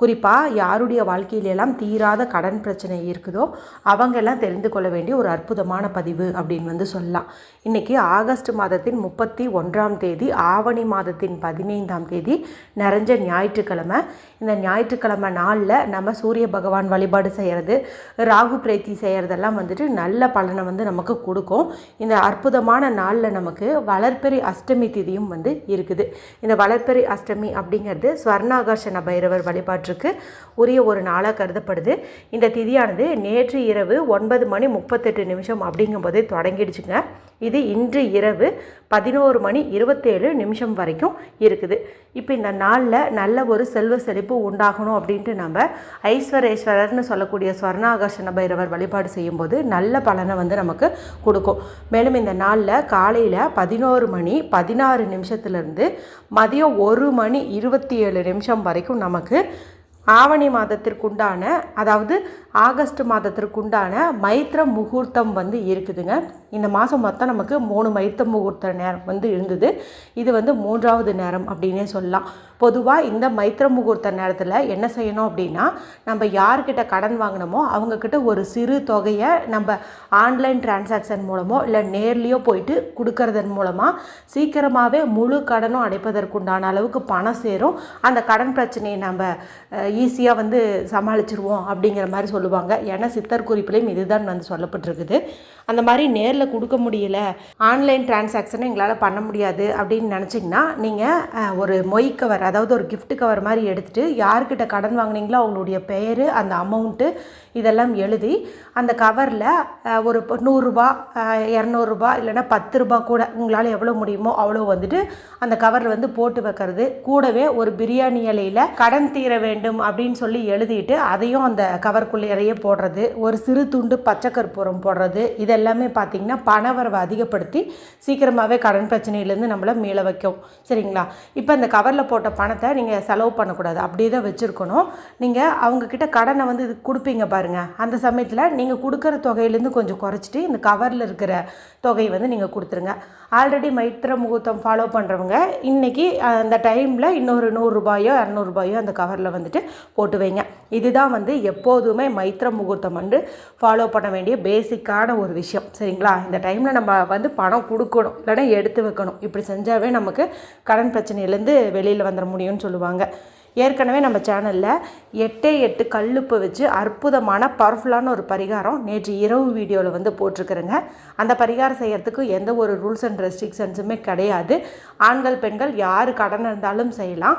குறிப்பாக யாருடைய வாழ்க்கையிலெல்லாம் தீராத கடன் பிரச்சனை இருக்குதோ அவங்கெல்லாம் தெரிந்து கொள்ள வேண்டிய ஒரு அற்புதமான பதிவு அப்படின்னு வந்து சொல்லலாம். இன்றைக்கி ஆகஸ்ட் மாதத்தின் முப்பத்தி ஒன்றாம் தேதி ஆவணி மாதத்தின் பதினைந்தாம் தேதி நிறைஞ்ச ஞாயிற்றுக்கிழமை. இந்த ஞாயிற்றுக்கிழமை நாளில் நம்ம சூரிய பகவான் வழிபாடு செய்கிறது ராகு பிரேத்தி செய்கிறதெல்லாம் வந்துட்டு நல்ல பலனை வந்து நமக்கு கொடுக்கும். இந்த அற்புதமான நாளில் நமக்கு வளர்ப்பெரி அஷ்டமி திதியும் வந்து இருக்குது. இந்த வளர்ப்பெரி அஷ்டமி அப்படிங்கிறது ஸ்வர்ணாகர்ஷண பைரவர் வழிபாட்டு வழிபாட்டிற்கு உரிய ஒரு நாளாக கருதப்படுது. இந்த திதியானது நேற்று இரவு ஒன்பது மணி முப்பத்தெட்டு நிமிஷம் அப்படிங்கும்போதே தொடங்கிடுச்சுங்க. இது இன்று இரவு பதினோரு மணி இருபத்தேழு நிமிஷம் வரைக்கும் இருக்குது. இப்போ இந்த நாளில் நல்ல ஒரு செல்வ செழிப்பு உண்டாகணும் அப்படின்ட்டு நம்ம ஐஸ்வரேஸ்வரர்னு சொல்லக்கூடிய ஸ்வர்ணாகர்ஷண பைரவர் வழிபாடு செய்யும்போது நல்ல பலனை வந்து நமக்கு கொடுக்கும். மேலும் இந்த நாளில் காலையில் பதினோரு மணி பதினாறு நிமிஷத்துலேருந்து மதியம் ஒரு மணி இருபத்தி ஏழு நிமிஷம் வரைக்கும் நமக்கு ஆவணி மாதத்திற்குண்டான அதாவது ஆகஸ்ட் மாதத்திற்குண்டான மைத்திர முகூர்த்தம் வந்து இருக்குதுங்க. இந்த மாதம் மொத்தம் நமக்கு மூணு மைத்திர முகூர்த்த நேரம் வந்து இருந்தது. இது வந்து மூன்றாவது நேரம் அப்படின்னே சொல்லலாம். பொதுவாக இந்த மைத்திர முகூர்த்த நேரத்தில் என்ன செய்யணும் அப்படின்னா நம்ம யார்கிட்ட கடன் வாங்கினோமோ அவங்கக்கிட்ட ஒரு சிறு தொகையை நம்ம ஆன்லைன் டிரான்சாக்ஷன் மூலமோ இல்லை நேர்லேயோ போயிட்டு கொடுக்கறதன் மூலமாக சீக்கிரமாகவே முழு கடனும் அடைப்பதற்குண்டான அளவுக்கு பணம் சேரும். அந்த கடன் பிரச்சனையை நம்ம ஈஸியாக வந்து சமாளிச்சிருவோம் அப்படிங்கிற மாதிரி சொல்லுவாங்க. ஏன்னா சித்தர் குறிப்பிலையும் இதுதான் வந்து சொல்லப்பட்டிருக்குது. அந்த மாதிரி நேரில் கொடுக்க முடியல. ஆன்லைன் டிரான்சாக்ஷனை எங்களால் பண்ண முடியாது அப்படின்னு நினச்சிங்கன்னா நீங்கள் ஒரு மொய் கவர் அதாவது ஒரு கிஃப்ட் கவர் மாதிரி எடுத்துகிட்டு யார்கிட்ட கடன் வாங்குனீங்களோ அவங்களுடைய பெயர் அந்த அமௌண்ட்டு இதெல்லாம் எழுதி அந்த கவரில் ஒரு நூறுரூபா இரநூறுபா இல்லைன்னா பத்து ரூபா கூட உங்களால் எவ்வளோ முடியுமோ அவ்வளோ வந்துட்டு அந்த கவரில் வந்து போட்டு வைக்கிறது. கூடவே ஒரு பிரியாணி இலையில் கடன் தீர வேண்டும் அப்படின்னு சொல்லி எழுதிட்டு அதையும் அந்த கவர்க்குள்ளேயே போடுறது. ஒரு சிறு துண்டு பச்சை கற்பூரம் போடுறது. இதெல்லாம் எல்லாமே பார்த்திங்கன்னா பணவரவை அதிகப்படுத்தி சீக்கிரமாகவே கடன் பிரச்சனையிலேருந்து நம்மளை மீள வைக்கும். சரிங்களா? இப்போ இந்த கவரில் போட்ட பணத்தை நீங்கள் செலவு பண்ணக்கூடாது. அப்படியே தான் வச்சுருக்கணும். நீங்கள் அவங்கக்கிட்ட கடனை வந்து இது கொடுப்பீங்க பாருங்கள் அந்த சமயத்தில் நீங்கள் கொடுக்குற தொகையிலேருந்து கொஞ்சம் குறைச்சிட்டு இந்த கவரில் இருக்கிற தொகையை வந்து நீங்கள் கொடுத்துருங்க. ஆல்ரெடி மைத்திர முகூர்த்தம் ஃபாலோ பண்ணுறவங்க இன்றைக்கி அந்த டைமில் இன்னொரு நூறுரூபாயோ இரநூறுபாயோ அந்த கவரில் வந்துட்டு போட்டு வைங்க. இதுதான் வந்து எப்போதுமே மைத்திர முகூர்த்தம் வந்து ஃபாலோ பண்ண வேண்டிய பேசிக்கான ஒரு விஷயம். சரிங்களா? இந்த டைமில் நம்ம வந்து பணம் கொடுக்கணும். இல்லைன்னா எடுத்து வைக்கணும். இப்படி செஞ்சாவே நமக்கு கடன் பிரச்சனையிலேருந்து வெளியில் வந்துட முடியும்னு சொல்லுவாங்க. ஏற்கனவே நம்ம சேனலில் எட்டே எட்டு கல்லுப்பு வச்சு அற்புதமான பவர்ஃபுல்லான ஒரு பரிகாரம் நேற்று இரவு வீடியோவில் வந்து போட்டிருக்கிறேங்க. அந்த பரிகாரம் செய்கிறதுக்கு எந்த ஒரு ரூல்ஸ் அண்ட் ரெஸ்ட்ரிக்ஷன்ஸுமே கிடையாது. ஆண்கள் பெண்கள் யார் கடன் இருந்தாலும் செய்யலாம்.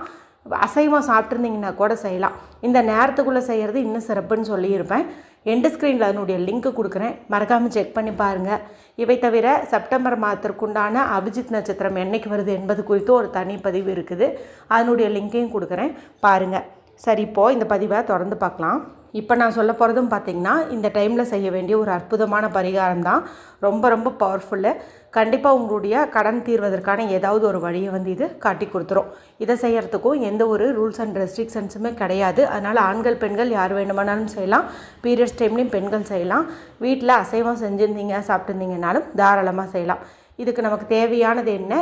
அசைவம் சாப்பிட்ருந்தீங்கன்னா கூட செய்யலாம். இந்த நேரத்துக்குள்ளே செய்கிறது இன்னும் சிறப்புன்னு சொல்லியிருப்பேன். எண்டு ஸ்க்ரீனில் அதனுடைய லிங்க்கு கொடுக்குறேன். மறக்காமல் செக் பண்ணி பாருங்கள் இவை தவிர செப்டம்பர் மாதத்திற்குண்டான அபிஜித் நட்சத்திரம் என்னைக்கு வருது என்பது குறித்து ஒரு தனி பதிவு இருக்குது. அதனுடைய லிங்க்கையும் கொடுக்குறேன். பாருங்கள் சரி இப்போது இந்த பதிவை தொடர்ந்து பார்க்கலாம். இப்போ நான் சொல்ல போகிறதும் பார்த்திங்கன்னா இந்த டைமில் செய்ய வேண்டிய ஒரு அற்புதமான பரிகாரம் தான். ரொம்ப ரொம்ப பவர்ஃபுல்லு கண்டிப்பாக உங்களுடைய கடன் தீர்வதற்கான ஏதாவது ஒரு வழியை வந்து இது காட்டி கொடுத்துரும். இதை செய்கிறதுக்கும் எந்த ஒரு ரூல்ஸ் அண்ட் ரெஸ்ட்ரிக்ஷன்ஸுமே கிடையாது. அதனால் ஆண்கள் பெண்கள் யார் வேணுமானாலும் செய்யலாம். பீரியட்ஸ் டைம்லேயும் பெண்கள் செய்யலாம். வீட்டில் அசைவம் செஞ்சுருந்தீங்க சாப்பிட்டுருந்தீங்கனாலும் தாராளமாக செய்யலாம். இதுக்கு நமக்கு தேவையானது என்ன?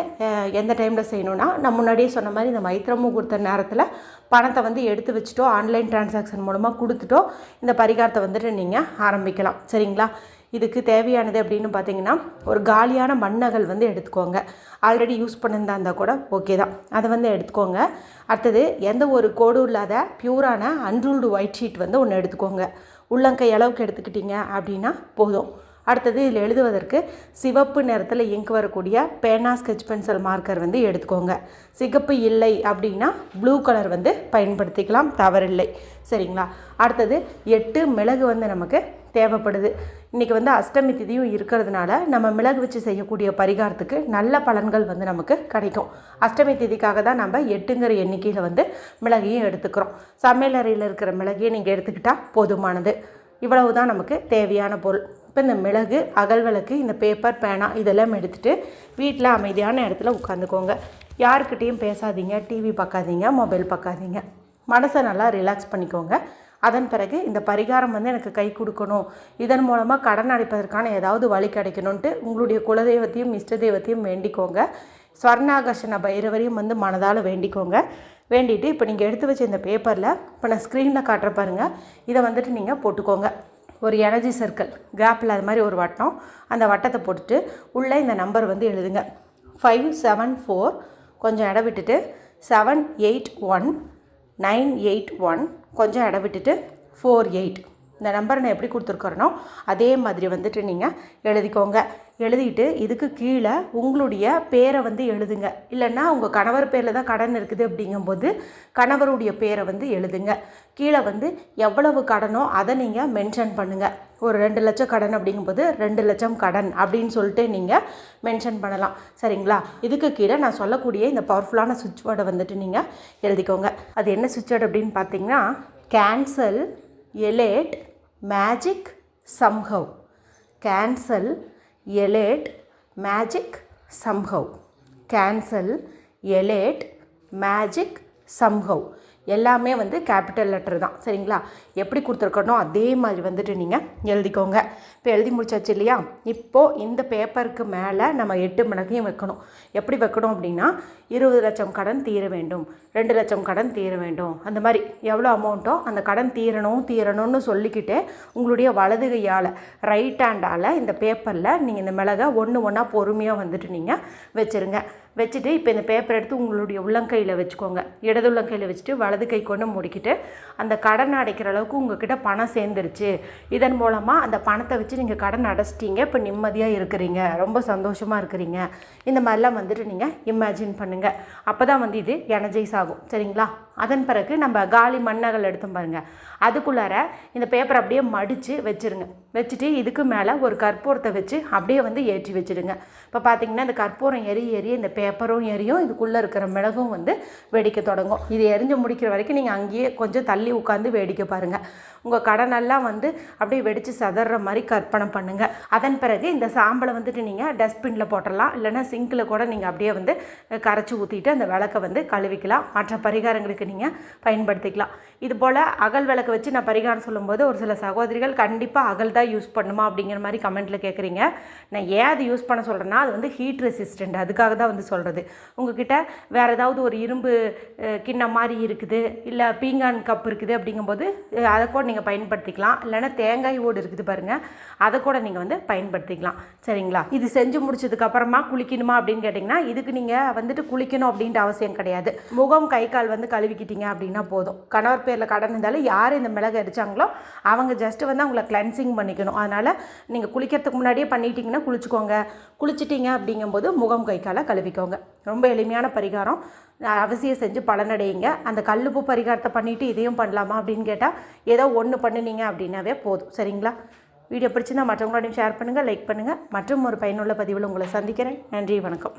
எந்த டைமில் செய்யணும்னா நான் முன்னாடியே சொன்ன மாதிரி இந்த மைத்திர முகூர்த்த நேரத்தில் பணத்தை வந்து எடுத்து வச்சுட்டோ ஆன்லைன் டிரான்சாக்ஷன் மூலமாக கொடுத்துட்டோ இந்த பரிகாரத்தை வந்துட்டு நீங்கள் ஆரம்பிக்கலாம். சரிங்களா? இதுக்கு தேவையானது அப்படின்னு பார்த்தீங்கன்னா ஒரு காலியான மண்ணகல் வந்து எடுத்துக்கோங்க. ஆல்ரெடி யூஸ் பண்ணியிருந்தா இருந்தால் கூட ஓகே தான். அதை வந்து எடுத்துக்கோங்க. அடுத்தது எந்த ஒரு கோடும் இல்லாத பியூரான அன்ரூல்டு ஒயிட் ஷீட் வந்து ஒன்று எடுத்துக்கோங்க. உள்ளங்கை அளவுக்கு எடுத்துக்கிட்டீங்க அப்படின்னா போதும். அடுத்தது இதில் எழுதுவதற்கு சிவப்பு நிறத்தில் இங்க் வரக்கூடிய பேனா ஸ்கெட்ச் பென்சில் மார்க்கர் வந்து எடுத்துக்கோங்க. சிகப்பு இல்லை அப்படின்னா ப்ளூ கலர் வந்து பயன்படுத்திக்கலாம் தவறில்லை. சரிங்களா? அடுத்தது எட்டு மிளகு வந்து நமக்கு தேவைப்படுது. இன்றைக்கி வந்து அஷ்டமி திதியும் இருக்கிறதுனால நம்ம மிளகு வச்சு செய்யக்கூடிய பரிகாரத்துக்கு நல்ல பலன்கள் வந்து நமக்கு கிடைக்கும். அஷ்டமி திதிக்காக தான் நம்ம எட்டுங்கிற எண்ணிக்கையில் வந்து மிளகையும் எடுத்துக்கிறோம். சமையலறையில் இருக்கிற மிளகையும் நீங்கள் எடுத்துக்கிட்டால் போதுமானது. இவ்வளவு தான் நமக்கு தேவையான பொருள். இப்போ இந்த மிளகு அகல்விளக்கு இந்த பேப்பர் பேனா இதெல்லாம் எடுத்துகிட்டு வீட்டில் அமைதியான இடத்துல உட்காந்துக்கோங்க. யாருக்கிட்டேயும் பேசாதீங்க டிவி பார்க்காதீங்க மொபைல் பார்க்காதீங்க. மனசை நல்லா ரிலாக்ஸ் பண்ணிக்கோங்க. அதன் பிறகு இந்த பரிகாரம் வந்து எனக்கு கை கொடுக்கணும். இதன் மூலமாக கடன் அடைப்பதற்கான ஏதாவது வழி கிடைக்கணுன்ட்டு உங்களுடைய குலதெய்வத்தையும் இஷ்ட தெய்வத்தையும் வேண்டிக்கோங்க. ஸ்வர்ணாகர்ஷண பைரவரையும் வந்து மனதால் வேண்டிக்கோங்க. வேண்டிட்டு இப்போ நீங்கள் எடுத்து வச்ச இந்த பேப்பரில் இப்போ நான் ஸ்க்ரீனில் காட்டுற பாருங்கள் இதை வந்துட்டு நீங்கள் போட்டுக்கோங்க. ஒரு எனர்ஜி சர்க்கிள் கேப்பில் அது மாதிரி ஒரு வட்டம். அந்த வட்டத்தை போட்டுட்டு உள்ளே இந்த நம்பர் வந்து எழுதுங்க. ஃபைவ் செவன் ஃபோர் கொஞ்சம் இடம் விட்டுட்டு seven eight one nine eight one கொஞ்சம் இடம் விட்டுட்டு ஃபோர் எயிட் இந்த நம்பரை நான் எப்படி கொடுத்துருக்குறேனோ அதே மாதிரி வந்துட்டு நீங்கள் எழுதிக்கோங்க. எழுதிட்டு இதுக்கு கீழே உங்களுடைய பேரை வந்து எழுதுங்க. இல்லைன்னா உங்கள் கணவர் பேரில் தான் கடன் இருக்குது அப்படிங்கும்போது கணவருடைய பேரை வந்து எழுதுங்க. கீழே வந்து எவ்வளவு கடனோ அதை நீங்கள் மென்ஷன் பண்ணுங்கள் ஒரு ரெண்டு லட்சம் கடன் அப்படிங்கும்போது ரெண்டு லட்சம் கடன் அப்படின்னு சொல்லிட்டு நீங்கள் மென்ஷன் பண்ணலாம். சரிங்களா? இதுக்கு கீழே நான் சொல்லக்கூடிய இந்த பவர்ஃபுல்லான சுவிட்ச் வேர்டை வந்துட்டு நீங்கள் எழுதிக்கோங்க. அது என்ன சுவிட்ச் வேர்டு அப்படின்னு பார்த்தீங்கன்னா cancel elate magic somehow cancel elate magic somehow cancel elate magic somehow எல்லாமே வந்து கேபிட்டல் லெட்டர் தான். சரிங்களா? எப்படி கொடுத்துருக்கணும் அதே மாதிரி வந்துட்டு நீங்கள் எழுதிக்கோங்க. இப்போ எழுதி முடிச்சாச்சு இல்லையா? இப்போது இந்த பேப்பருக்கு மேலே நம்ம எட்டு மடங்கையும் வைக்கணும். எப்படி வைக்கணும் அப்படின்னா இருபது லட்சம் கடன் தீர வேண்டும். ரெண்டு லட்சம் கடன் தீர வேண்டும். அந்த மாதிரி எவ்வளோ அமௌண்ட்டோ அந்த கடன் தீரணும் தீரணும்னு சொல்லிக்கிட்டே உங்களுடைய வலது கையால் ரைட் ஹேண்டால் இந்த பேப்பரில் நீங்கள் இந்த மிளகை ஒன்று ஒன்றா பொறுமையாக வந்துட்டு நீங்கள் வச்சுருங்க. வச்சுட்டு இப்போ இந்த பேப்பர் எடுத்து உங்களுடைய உள்ளங்கையில் வச்சுக்கோங்க. இடது உள்ளங்கையில் வச்சுட்டு வலது கை கொண்டு முடிக்கிட்டு அந்த கடன் அடைக்கிற அளவுக்கு உங்ககிட்ட பணம் சேர்ந்துருச்சு. இதன் மூலமாக அந்த பணத்தை வச்சு நீங்கள் கடன் அடைச்சிட்டீங்க. இப்போ நிம்மதியாக இருக்கிறீங்க. ரொம்ப சந்தோஷமாக இருக்கிறீங்க. இந்த மாதிரிலாம் வந்துட்டு நீங்கள் இமேஜின் பண்ணுங்கள் அப்போ தான் வந்து இது எனர்ஜைஸ் ஆகும் சரிங்களா? அதன் பிறகு நம்ம காலி மண்ணகல் எடுத்தோம் பாருங்கள் அதுக்குள்ளார இந்த பேப்பர் அப்படியே மடித்து வச்சுருங்க. வச்சுட்டு இதுக்கு மேலே ஒரு கற்பூரத்தை வச்சு அப்படியே வந்து ஏற்றி வச்சுடுங்க. இப்போ பார்த்தீங்கன்னா இந்த கற்பூரம் எரிய எரிய இந்த பேப்பரும் எரியும். இதுக்குள்ளே இருக்கிற மிளகும் வந்து வெடிக்க தொடங்கும். இது எரிஞ்சு முடிக்கிற வரைக்கும் நீங்கள் அங்கேயே கொஞ்சம் தள்ளி உட்காந்து வேடிக்கை பாருங்கள் உங்கள் கடனெல்லாம் வந்து அப்படியே வெடித்து சதற மாதிரி கற்பனை பண்ணுங்கள் அதன் பிறகு இந்த சாம்பலை வந்துட்டு நீங்கள் டஸ்ட்பினில் போட்டுடலாம் இல்லைன்னா சிங்கில் கூட நீங்கள் அப்படியே வந்து கரைச்சி ஊற்றிட்டு அந்த விளக்கை வந்து கழுவிக்கலாம். மற்ற பரிகாரங்களுக்கு நீங்கள் பயன்படுத்திக்கலாம். இது போல் அகல் விளக்கு வச்சு நான் பரிகாரம் சொல்லும்போது ஒரு சில சகோதரிகள் கண்டிப்பாக அகல் தான் யூஸ் பண்ணுமா அப்படிங்கிற மாதிரி கமெண்ட்டில் கேட்குறீங்க நான் ஏன் அது யூஸ் பண்ண சொல்கிறேன்னா அது வந்து ஹீட் ரெசிஸ்டண்ட் அதுக்காக தான் வந்து சொல்கிறது உங்ககிட்ட வேறு ஏதாவது ஒரு இரும்பு கிண்ணம் மாதிரி இருக்குது இல்லை பீங்கான் கப் இருக்குது அப்படிங்கும்போது அதை கூட நீங்கள் பயன்படுத்திக்கலாம். இல்லைன்னா தேங்காய் ஓடு இருக்குது பாருங்கள் அதை கூட நீங்கள் வந்து பயன்படுத்திக்கலாம். சரிங்களா? இது செஞ்சு முடிச்சதுக்கப்புறமா குளிக்கணுமா அப்படின்னு கேட்டிங்கன்னா இதுக்கு நீங்கள் வந்துட்டு குளிக்கணும் அப்படின்ற அவசியம் கிடையாது. முகம் கை கால் வந்து கழுவிக்கிட்டீங்க அப்படின்னா போதும். கணவர் பேரில் கடன் இருந்தாலும் யார் இந்த மிளகு அடித்தாங்களோ அவங்க ஜஸ்ட்டு வந்து அவங்கள கிளென்சிங் பண்ணிக்கணும். அதனால் நீங்கள் குளிக்கிறதுக்கு முன்னாடியே பண்ணிட்டீங்கன்னா குளிச்சுக்கோங்க. குளிச்சிட்டிங்க அப்படிங்கும்போது முகம் கை காலை கழுவிக்கோங்க. ரொம்ப எளிமையான பரிகாரம். அவசியம் செஞ்சு பலனடையுங்க அந்த கல்லுப்பு பரிகாரத்தை பண்ணிவிட்டு இதையும் பண்ணலாமா அப்படின்னு கேட்டால் ஏதோ ஒன்று பண்ணுனீங்க அப்படின்னாவே போதும். சரிங்களா? வீடியோ பிடிச்சிருந்தால் மற்றவங்களோடையும் ஷேர் பண்ணுங்கள் லைக் பண்ணுங்கள் மற்றும் ஒரு பயனுள்ள பதிவில் உங்களை சந்திக்கிறேன். நன்றி வணக்கம்.